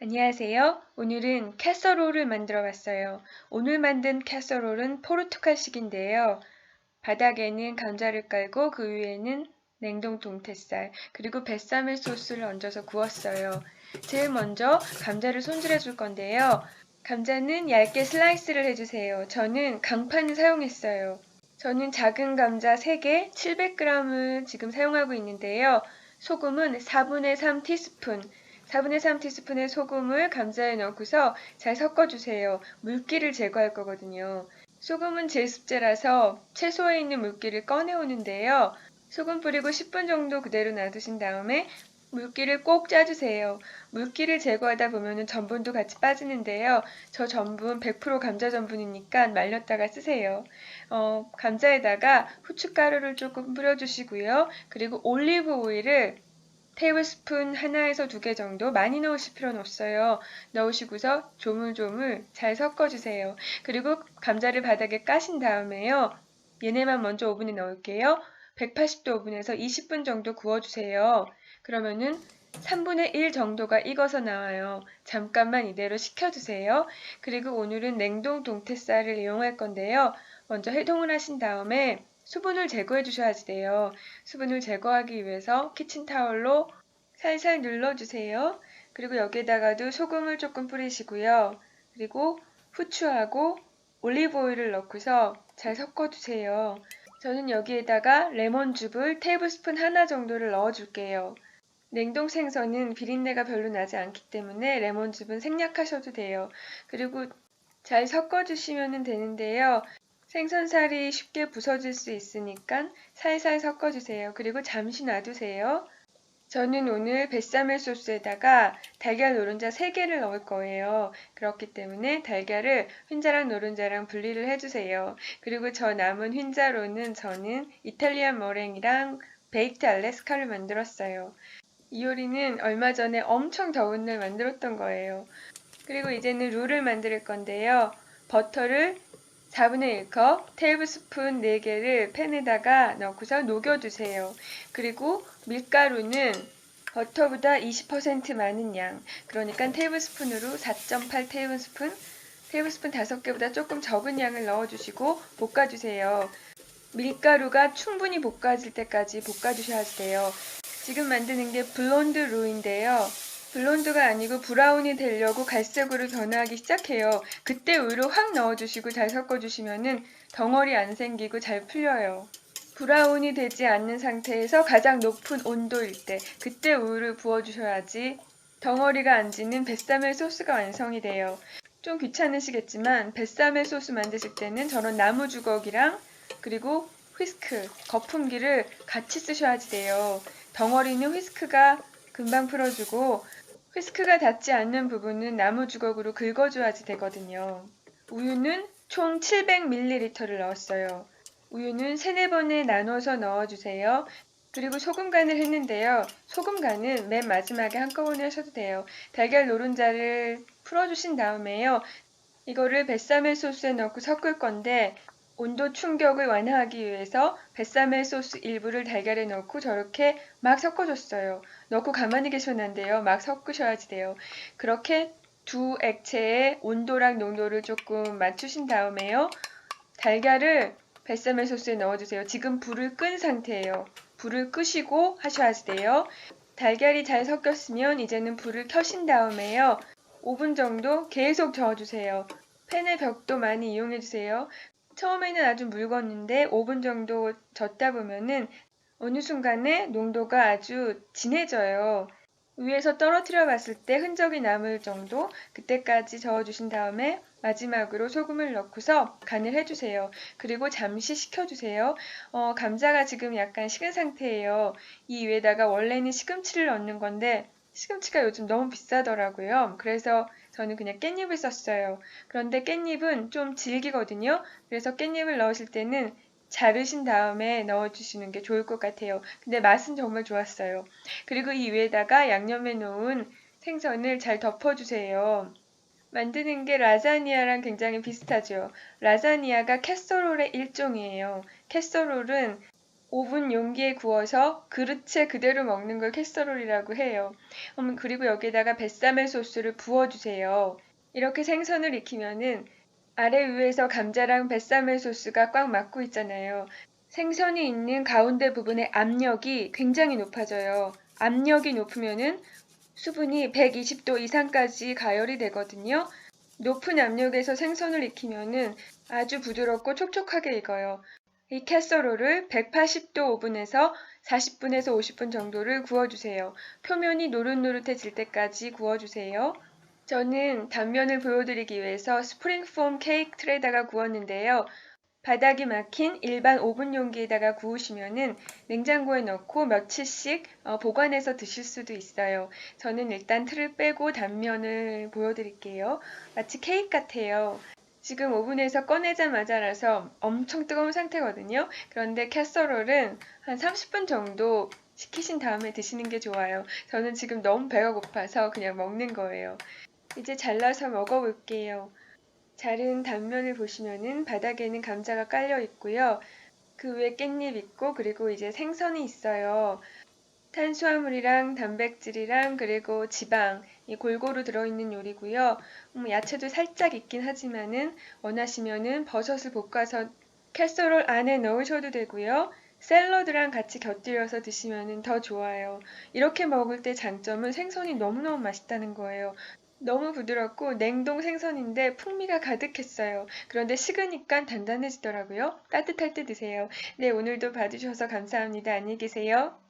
안녕하세요. 오늘은 캐서롤을 만들어 봤어요. 오늘 만든 캐서롤은 포르투갈식인데요. 바닥에는 감자를 깔고 그 위에는 냉동 동태살 그리고 뱃사물 소스를 얹어서 구웠어요. 제일 먼저 감자를 손질해 줄 건데요. 감자는 얇게 슬라이스를 해주세요. 저는 강판을 사용했어요. 저는 작은 감자 3개 700g을 지금 사용하고 있는데요. 소금은 4분의 3 티스푼, 4분의 3 티스푼의 소금을 감자에 넣고서 잘 섞어주세요. 물기를 제거할 거거든요. 소금은 제습제라서 채소에 있는 물기를 꺼내오는데요. 소금 뿌리고 10분 정도 그대로 놔두신 다음에 물기를 꼭 짜주세요. 물기를 제거하다 보면 전분도 같이 빠지는데요. 저 전분 100% 감자 전분이니까 말렸다가 쓰세요. 어, 감자에다가 후춧가루를 조금 뿌려주시고요. 그리고 올리브 오일을 테이블스푼 하나에서 두 개 정도 많이 넣으실 필요는 없어요. 넣으시고서 조물조물 잘 섞어주세요. 그리고 감자를 바닥에 까신 다음에요. 얘네만 먼저 오븐에 넣을게요. 180도 오븐에서 20분 정도 구워주세요. 그러면은 3분의 1 정도가 익어서 나와요. 잠깐만 이대로 식혀주세요. 그리고 오늘은 냉동 동태살을 이용할 건데요. 먼저 해동을 하신 다음에 수분을 제거해 주셔야 돼요. 수분을 제거하기 위해서 키친타월로 살살 눌러주세요. 그리고 여기에다가도 소금을 조금 뿌리시고요. 그리고 후추하고 올리브 오일을 넣고서 잘 섞어주세요. 저는 여기에다가 레몬즙을 테이블스푼 하나 정도를 넣어줄게요. 냉동 생선은 비린내가 별로 나지 않기 때문에 레몬즙은 생략하셔도 돼요. 그리고 잘 섞어주시면 되는데요. 생선살이 쉽게 부서질 수 있으니까 살살 섞어주세요. 그리고 잠시 놔두세요. 저는 오늘 뱃사물 소스에다가 달걀 노른자 3개를 넣을 거예요. 그렇기 때문에 달걀을 흰자랑 노른자랑 분리를 해주세요. 그리고 저 남은 흰자로는 저는 이탈리안 머랭이랑 베이크드 알래스카를 만들었어요. 이 요리는 얼마 전에 엄청 더운 날 만들었던 거예요. 그리고 이제는 룰을 만들 건데요. 버터를 4분의 1컵, 테이블스푼 4개를 팬에다가 넣고서 녹여주세요. 그리고 밀가루는 버터보다 20% 많은 양, 그러니까 테이블스푼으로 4.8 테이블스푼, 테이블스푼 5개보다 조금 적은 양을 넣어주시고 볶아주세요. 밀가루가 충분히 볶아질 때까지 볶아주셔야 돼요. 지금 만드는 게 블론드 루인데요. 블론드가 아니고 브라운이 되려고 갈색으로 변화하기 시작해요. 그때 우유를 확 넣어주시고 잘 섞어주시면은 덩어리 안 생기고 잘 풀려요. 브라운이 되지 않는 상태에서 가장 높은 온도일 때 그때 우유를 부어주셔야지 덩어리가 안 지는 뱃사멜 소스가 완성이 돼요. 좀 귀찮으시겠지만 뱃사멜 소스 만드실 때는 저런 나무 주걱이랑 그리고 휘스크, 거품기를 같이 쓰셔야지 돼요. 덩어리는 휘스크가 금방 풀어주고 휘스크가 닿지 않는 부분은 나무 주걱으로 긁어줘야지 되거든요. 우유는 총 700ml를 넣었어요. 우유는 3, 4번에 나눠서 넣어주세요. 그리고 소금 간을 했는데요. 소금 간은 맨 마지막에 한꺼번에 하셔도 돼요. 달걀 노른자를 풀어주신 다음에요. 이거를 뱃사멜 소스에 넣고 섞을 건데 온도 충격을 완화하기 위해서 뱃사멜 소스 일부를 달걀에 넣고 저렇게 막 섞어줬어요. 넣고 가만히 돼요. 막 섞으셔야지 돼요. 그렇게 두 액체의 온도랑 농도를 조금 맞추신 다음에요. 달걀을 뱃사멜 소스에 넣어주세요. 지금 불을 끈 상태예요. 불을 끄시고 하셔야지 돼요. 달걀이 잘 섞였으면 이제는 불을 켜신 다음에요. 5분 정도 계속 저어주세요. 팬의 벽도 많이 이용해주세요. 처음에는 아주 묽었는데 5분 정도 젓다 보면은 어느 순간에 농도가 아주 진해져요. 위에서 떨어뜨려 봤을 때 흔적이 남을 정도 그때까지 저어 주신 다음에 마지막으로 소금을 넣고서 간을 해주세요. 그리고 잠시 식혀주세요. 어, 감자가 지금 약간 식은 상태예요. 이 위에다가 원래는 시금치를 넣는 건데 시금치가 요즘 너무 비싸더라고요. 그래서 저는 그냥 깻잎을 썼어요. 그런데 깻잎은 좀 질기거든요. 그래서 깻잎을 넣으실 때는 자르신 다음에 넣어주시는 게 좋을 것 같아요. 근데 맛은 정말 좋았어요. 그리고 이 위에다가 양념해 놓은 생선을 잘 덮어주세요. 만드는 게 라자니아랑 굉장히 비슷하죠. 라자니아가 캐서롤의 일종이에요. 캐서롤은 오븐 용기에 구워서 그릇에 그대로 먹는 걸 캐서롤이라고 해요. 음, 그리고 여기다가 뱃사멜 소스를 부어주세요. 이렇게 생선을 익히면은 아래 위에서 감자랑 뱃사멜 소스가 꽉 막고 있잖아요. 생선이 있는 가운데 부분의 압력이 굉장히 높아져요. 압력이 높으면은 수분이 120도 이상까지 가열이 되거든요. 높은 압력에서 생선을 익히면은 아주 부드럽고 촉촉하게 익어요. 이 캐서롤을 180도 오븐에서 40분에서 50분 정도를 구워주세요. 표면이 노릇노릇해질 때까지 구워주세요. 저는 단면을 보여드리기 위해서 스프링폼 케이크 틀에다가 구웠는데요. 바닥이 막힌 일반 오븐 용기에다가 구우시면은 냉장고에 넣고 며칠씩 어, 보관해서 드실 수도 있어요. 저는 일단 틀을 빼고 단면을 보여드릴게요. 마치 케이크 같아요. 지금 오븐에서 꺼내자마자라서 엄청 뜨거운 상태거든요. 그런데 캐서롤은 한 30분 정도 식히신 다음에 드시는 게 좋아요. 저는 지금 너무 배가 고파서 그냥 먹는 거예요. 이제 잘라서 먹어볼게요. 자른 단면을 보시면은 바닥에는 감자가 깔려 있고요. 그 위에 깻잎 있고 그리고 이제 생선이 있어요. 탄수화물이랑 단백질이랑 그리고 지방 이 골고루 들어있는 요리고요. 음, 야채도 살짝 있긴 하지만은 원하시면은 버섯을 볶아서 캐서롤 안에 넣으셔도 되고요. 샐러드랑 같이 곁들여서 드시면 더 좋아요. 이렇게 먹을 때 장점은 생선이 너무너무 맛있다는 거예요. 너무 부드럽고 냉동 생선인데 풍미가 가득했어요. 그런데 식으니까 단단해지더라고요. 따뜻할 때 드세요. 네, 오늘도 봐주셔서 감사합니다. 안녕히 계세요.